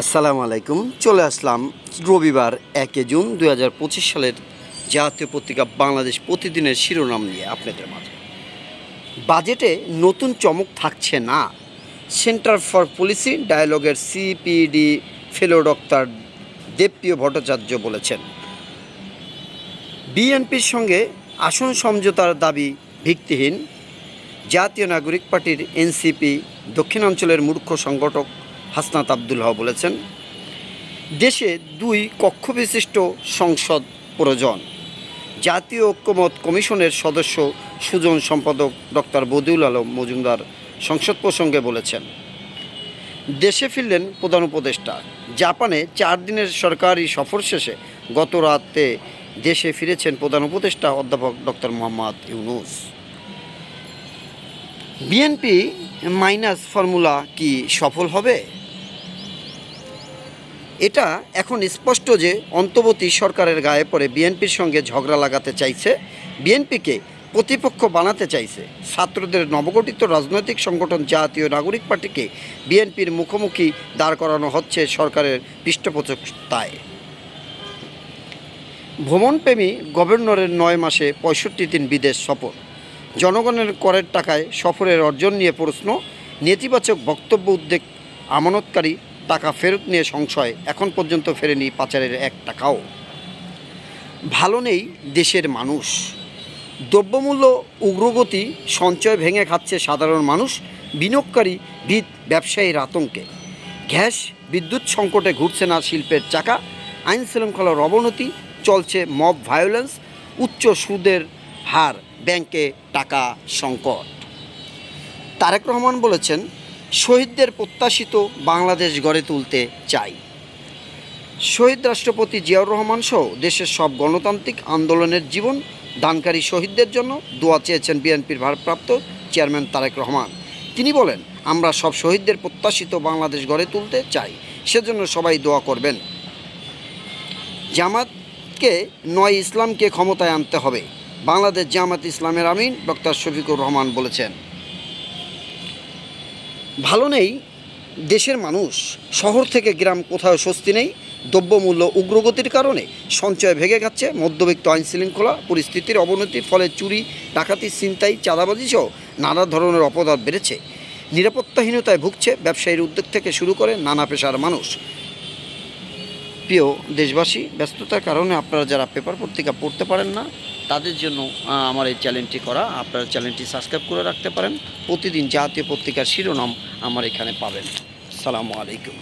আসসালামু আলাইকুম। চলে আসলাম রবিবার একে জুন দু হাজার পঁচিশ সালের জাতীয় পত্রিকা বাংলাদেশ প্রতিদিনের শিরোনাম নিয়ে আপনাদের মাঝে। বাজেটে নতুন চমক থাকছে না। Centre for policy ডায়ালগের CPD fellow doctor Debapriya Bhattacharya বলেছেন। বিএনপির সঙ্গে আসন সমঝোতার দাবি ভিত্তিহীন। জাতীয় নাগরিক পার্টির এনসিপি দক্ষিণাঞ্চলের মূর্খ সংগঠক হাসনাত আব্দুল হক বলেছেন, দেশে দুই কক্ষবিশিষ্ট সংসদ প্রয়োজন। জাতীয় ঐক্যমত কমিশনের সদস্য সুজন সম্পাদক ডক্টর বদিউল আলম মজুমদার সংসদ প্রসঙ্গে বলেছেন, দেশে ফিরলেন প্রধান উপদেষ্টা। জাপানে চার দিনের সরকারি সফর শেষে গত রাতে দেশে ফিরেছেন প্রধান উপদেষ্টা অধ্যাপক doctor Mohammad Yunus. BNP minus formula কি সফল হবে? এটা এখন স্পষ্ট যে অন্তর্বর্তী সরকারের গায়ে পড়ে বিএনপির সঙ্গে ঝগড়া লাগাতে চাইছে, বিএনপিকে প্রতিপক্ষ বানাতে চাইছে। ছাত্রদের নবগঠিত রাজনৈতিক সংগঠন জাতীয় নাগরিক পার্টিকে বিএনপির মুখোমুখি দাঁড় করানো হচ্ছে সরকারের পৃষ্ঠপোষকতায়। ভ্রমণপ্রেমী গভর্নরের নয় মাসে পঁয়ষট্টি দিন বিদেশ সফর। জনগণের করের টাকায় সফরের অর্জন নিয়ে প্রশ্ন, নেতিবাচক বক্তব্য উদ্বেগ, আমানতকারী টাকা ফেরত নিয়ে সংশয় এখন পর্যন্ত ফেরেনি পাচারের এক টাকাও। ভালো নেই দেশের মানুষ। দ্রব্যমূল্য উগ্রগতি, সঞ্চয় ভেঙে খাচ্ছে সাধারণ মানুষ, বিনিয়োগকারী ভিত ব্যবসায়ীর আতঙ্কে। গ্যাস, বিদ্যুৎ সংকটে ঘুরছে না শিল্পের চাকা, আইন শৃঙ্খলার অবনতি চলছে মব ভায়োলেন্স, উচ্চ সুদের হার, ব্যাংকে টাকা সংকট। তারেক রহমান বলেছেন শহীদদের প্রত্যাশিত বাংলাদেশ গড়ে তুলতে চাই। শহীদ রাষ্ট্রপতি জিয়াউর রহমান সহ দেশের সব গণতান্ত্রিক আন্দোলনের জীবন দানকারী শহীদদের জন্য দোয়া চেয়েছেন বিএনপির ভারপ্রাপ্ত চেয়ারম্যান তারেক রহমান। তিনি বলেন, আমরা সব শহীদদের প্রত্যাশিত বাংলাদেশ গড়ে তুলতে চাই, সেজন্য সবাই দোয়া করবেন। জামাতকে, নয় ইসলামকে ক্ষমতায় আনতে হবে। বাংলাদেশ জামাত ইসলামের আমিন, ডক্টর শফিকুর রহমান বলেছেন। ভালো নেই। দেশের মানুষ, শহর থেকে গ্রাম কোথাও স্বস্তি নেই। দ্রব্যমূল্য উগ্রগতির কারণে সঞ্চয় ভেঙে যাচ্ছে মধ্যবিত্ত আইন শৃঙ্খলা, পরিস্থিতির অবনতির ফলে চুরি, ডাকাতি, ছিনতাই চাঁদাবাজি সহ নানা ধরনের অপরাধ বেড়েছে। নিরাপত্তাহীনতায় ভুগছে ব্যবসায়ীর উদ্যোগ থেকে শুরু করে নানা পেশার মানুষ। প্রিয় দেশবাসী, ব্যস্ততার কারণে আপনারা যারা পেপার পত্রিকা পড়তে পারেন না তাদের জন্য আমার এই চ্যানেলটি করা। আপনারা চ্যানেলটি সাবস্ক্রাইব করে রাখতে পারেন। প্রতিদিন জাতীয় পত্রিকার শিরোনাম আমার এখানে পাবেন। সালামু আলাইকুম।